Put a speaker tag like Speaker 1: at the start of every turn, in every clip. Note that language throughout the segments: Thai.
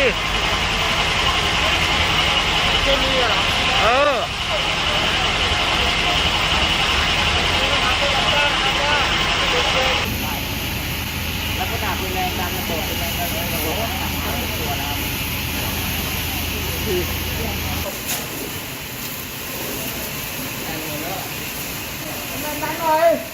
Speaker 1: เค
Speaker 2: มีเหรอ เออลักษณะเป็
Speaker 1: นแรงดันระบบเป็นแรงดันระบบตัวนะครับคือแรงดันหน่อย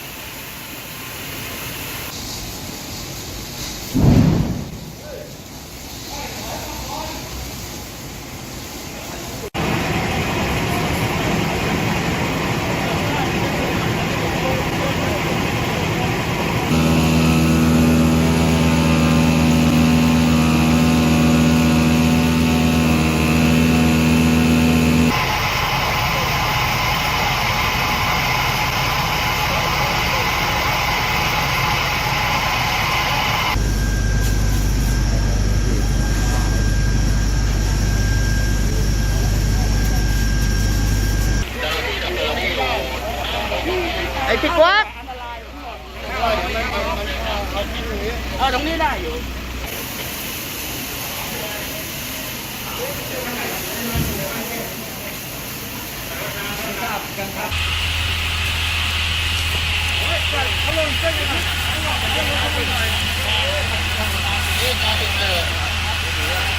Speaker 1: เอาตรงนี้ได้อยู่
Speaker 3: เ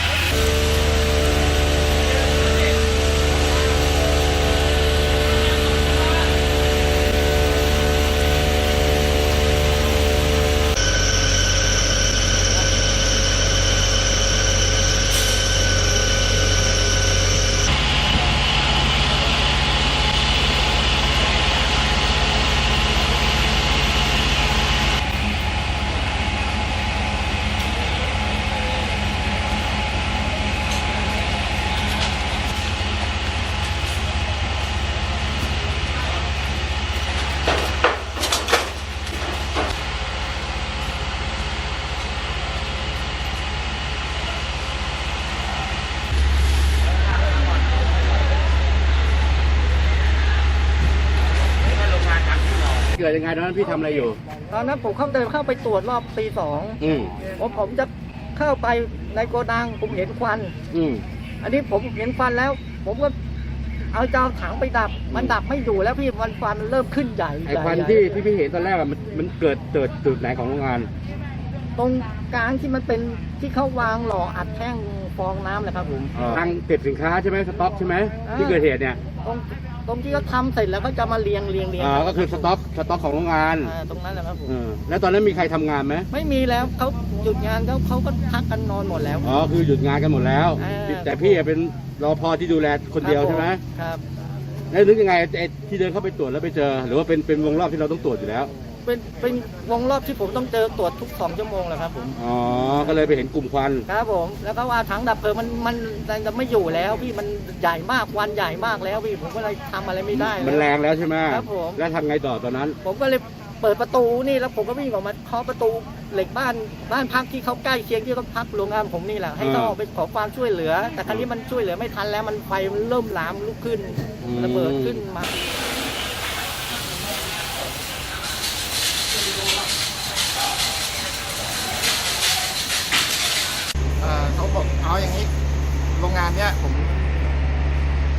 Speaker 3: กิดยังไงตอนนั้นพี่ทำอะไรอยู่
Speaker 1: ตอนนั้นผมเข้าเดินเข้าไปตรวจรอบตีสอง
Speaker 3: อืม
Speaker 1: ผมผมจะเข้าไปในโกดังผมเห็นควัน
Speaker 3: อืม
Speaker 1: อันนี้ผมเห็นควันแล้ว ผมก็เอาเจ้าถังไปดับ มันดับไม่อยู่แล้วพี่มันควันมันเริ่มขึ้นใหญ่
Speaker 3: ไอ
Speaker 1: ใหญ่
Speaker 3: ควัน
Speaker 1: ใหญ่
Speaker 3: ที่ที่พี่เห็นตอนแรกอะมันมันเกิดเกิดจุดไหนของโรงงาน
Speaker 1: ตรงกลางที่มันเป็นที่เขาวางหล่ออัดแท่งฟองน้ำเลยครับผม
Speaker 3: ทางเก็บสินค้าใช่ไหมสต็อกใช่ไหม
Speaker 1: อ่า
Speaker 3: ที่เกิดเหตุเนี่ย
Speaker 1: ตรง ตรงที่เขาทำเสร็จแล้วก็จะมาเรียงเรียงเรียง
Speaker 3: อ่าก็คือสต็อกสต็อกของโรงงาน
Speaker 1: อ่าตรงนั้นแหละครับผม
Speaker 3: เออแล้วตอนนั้นมีใครทำงานไหม
Speaker 1: ไม่มีแล้วเขาหยุดงานเขาเขาก็พักกันนอนหมดแล้ว
Speaker 3: อ๋อคือหยุดงานกันหมดแล้ว
Speaker 1: อ่า
Speaker 3: แต่พี่อะเป็นรอพอที่ดูแลคนเดียวใช่ไหม
Speaker 1: ครับ
Speaker 3: แล้วนึกยังไงไอ้ที่เดินเข้าไปตรวจแล้วไปเจอ หรือว่าเป็นเป็นวงรอบที่เราต้องตรวจอยู่แล้ว
Speaker 1: เป็นเป็นวงรอบที่ผมต้องเจอตรวจทุกสองชั่วโมงแหละครับผม
Speaker 3: อ๋อ ก็เลยไปเห็นกลุ่มควัน
Speaker 1: ครับผม แล้วก็ว่าถังดับเพลิงมันมันมันจะไม่อยู่แล้วพี่มันใหญ่มากควันใหญ่มากแล้วพี่ผมก็เลยทำอะไรไม่ได้
Speaker 3: มันแรงแล้วใช่ไหม
Speaker 1: ครับผม
Speaker 3: แล้วทำไงต่อตอนนั้น
Speaker 1: ผมก็เลยเปิดประตูนี่แล้วผมก็วิ่งออกมาเคาะประตูเหล็กบ้านบ้านพักที่เขาใกล้เคียงที่เขาพักโรงงานผมนี่แหละให้เขา
Speaker 3: อ่า
Speaker 1: ออกไปขอความช่วยเหลือ แต่ครั้นี้มันช่วยเหลือไม่ทันแล้วมันไฟมันเริ่มลามลุกขึ้น
Speaker 3: อืม
Speaker 1: ระเบิดขึ้นมา
Speaker 2: เอ่อเขาบอก เอาอย่างนี้ โรงงานเนี้ยผม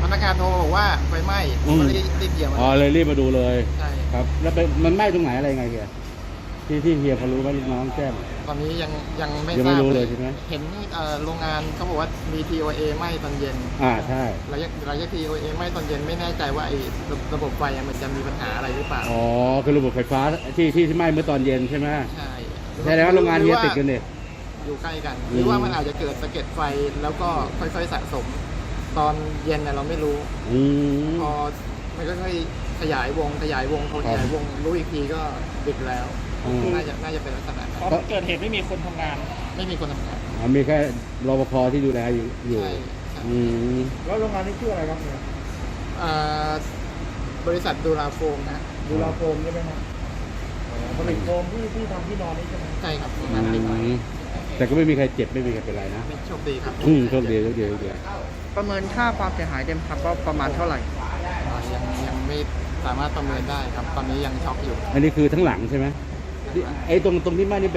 Speaker 2: พนักงานโทรบอกว่าไฟไหม้ผมก็รีบรีบเหยียบมา
Speaker 3: อ๋อเลยรีบมาดูเลย
Speaker 2: ใช่
Speaker 3: ครับ แล้วไปมันไหม้ตรงไหนอะไรไงเฮียที่ที่เฮียเขารู้ว่าน้องแจ้ง
Speaker 2: ตอนนี้ยังยังไม่
Speaker 3: ยัง
Speaker 2: ท
Speaker 3: ไม่
Speaker 2: ราบ
Speaker 3: รู้เลยใช่ไหม
Speaker 2: เห็นเอ่อโรงงานเขาบอกว่ามี TOA ไหม้ตอนเย็น
Speaker 3: อ่าใช่
Speaker 2: ระยะระยะ TOA ไหม้ตอนเย็นไม่แน่ใจว่าไอ้ระระบบไฟอะมันจะมีปัญหาอะไรหรือเปล่า
Speaker 3: อ๋อคือระบบไฟฟ้าที่ที่ที่ไหม้เมื่อตอนเย็นใช่ไหม
Speaker 2: ใช่
Speaker 3: แสดงว่าโรงงานเฮียติดกัน
Speaker 2: หรือ
Speaker 3: เนี่ย
Speaker 2: ว่า อยู่ใกล้กัน
Speaker 3: อืม
Speaker 2: หรือว่ามันอาจจะเกิดสะเก็ดไฟแล้วก็ค่อยๆสะสม ตอนเย็นน่ะเราไม่รู้
Speaker 3: อืม
Speaker 2: พอมันก็ค่อยขยายวงขยายวงพอ
Speaker 3: ค
Speaker 2: ข
Speaker 3: รับ
Speaker 2: ยายวงรู้อีกทีก็ดึกแล้ว
Speaker 3: อืม
Speaker 2: น่าจะน่าจะเป็นลักษณะนั้น
Speaker 1: ตอนเกิดเหตุไม่มีคนทำงาน
Speaker 2: ไม่มีคนทำงาน
Speaker 3: อ๋อมีแค่รปภที่ดูแลอยู่อยู่
Speaker 2: ใช่ใช่
Speaker 3: อืม
Speaker 1: แล้วโรงงานนี้ชื่ออะไรครับเนี่ย
Speaker 2: เอ่อบริษัทดูราโฟมนะ
Speaker 1: ดูราโฟมใช่ไหมครับผลิตโฟมที่ที่ทำที่นอนนี่ใช่ไหม
Speaker 2: ใช่ครับโรง
Speaker 3: อื
Speaker 2: งานผลิตไว้
Speaker 3: ม แต่ก็ไม่มีใครเจ็บไม่มีใครเป็นไรนะ
Speaker 2: ไม่โชคดีครับ
Speaker 3: อืมโชคดีโชคดีโชคดี
Speaker 1: ประเมินค่าความเสียหายเต็มพับก็ประมาณเท่าไหร่
Speaker 2: อ่ายังยังไม่สามารถประเมินได้ครับ ตอนนี้ยังช็อกอยู่
Speaker 3: อันนี้คือทั้งหลังใช่ไหมที่ไอ้ตรงตรงที่ไหม้นี่เป็น